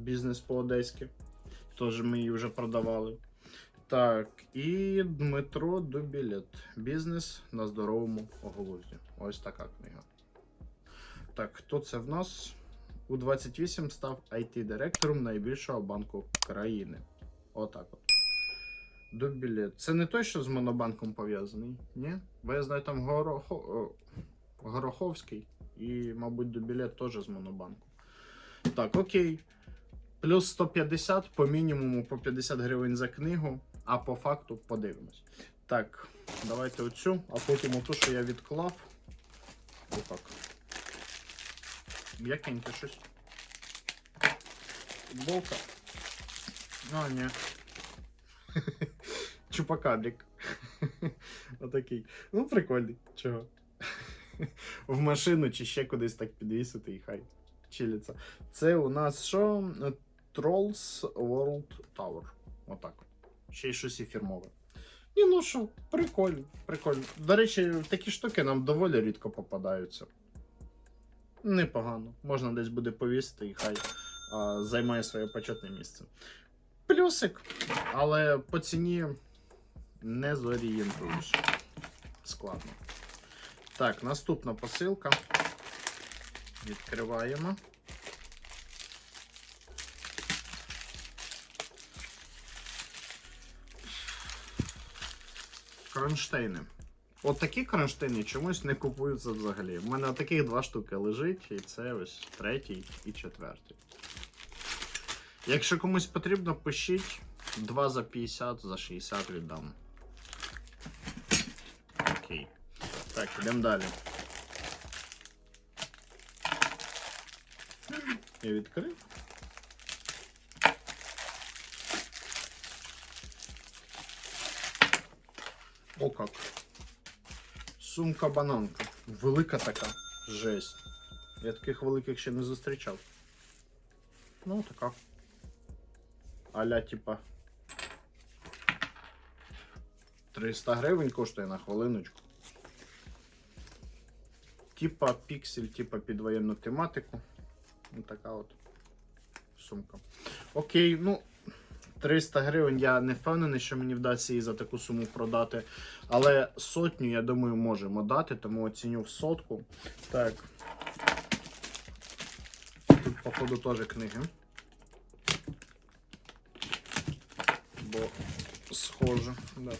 Бізнес по-одеськи. Теж ми її вже продавали. Так, і Дмитро Дубілет. Бізнес на здоровому глузді. Ось така книга. Так, хто це в нас? У 28 став IT-директором найбільшого банку країни. Отак от. Дубілет. Це не той, що з Монобанком пов'язаний? Ні? Бо я знаю там Горохо... Гороховський і, мабуть, Дубілет теж з Монобанку. Так, окей. Плюс 150 по мінімуму по 50 гривень за книгу, а по факту подивимось. Так, давайте оцю, а потім оту, що я відклав. Отак. М'якеньке щось. Футболка. А, ні. Чупакабрик. Отакий. Ну, прикольний. Чого? В машину чи ще кудись так підвісити і хай чилиться. Це у нас що? Trolls World Tower. Отак. Ще й щось і фірмове. Ні, ну що, прикольно, прикольно. До речі, такі штуки нам доволі рідко попадаються. Непогано. Можна десь буде повісити і хай а, займає своє почетне місце. Плюсик, але по ціні не зорієнтуюсь. Складно. Так, наступна посилка. Відкриваємо. Кронштейни. От такі кронштейни чомусь не купуються взагалі. У мене таких два штуки лежить, і це ось третій і четвертий. Якщо комусь потрібно, пишіть 2 за 50, за 60 віддам. Окей. Так, йдемо далі. Я відкрив. О как. Сумка бананка. Велика така. Жесть. Я таких великих ще не зустрічав. Ну, така. Аля, типа. 300 гривень коштує на хвилиночку. Типа піксель, типа під воєнну тематику. Ось така от сумка. Окей, ну. 300 гривень я не впевнений, що мені вдасться її за таку суму продати. Але сотню, я думаю, можемо дати, тому оціню в сотку. Так. Тут, походу, теж книги. Бо схоже. Да.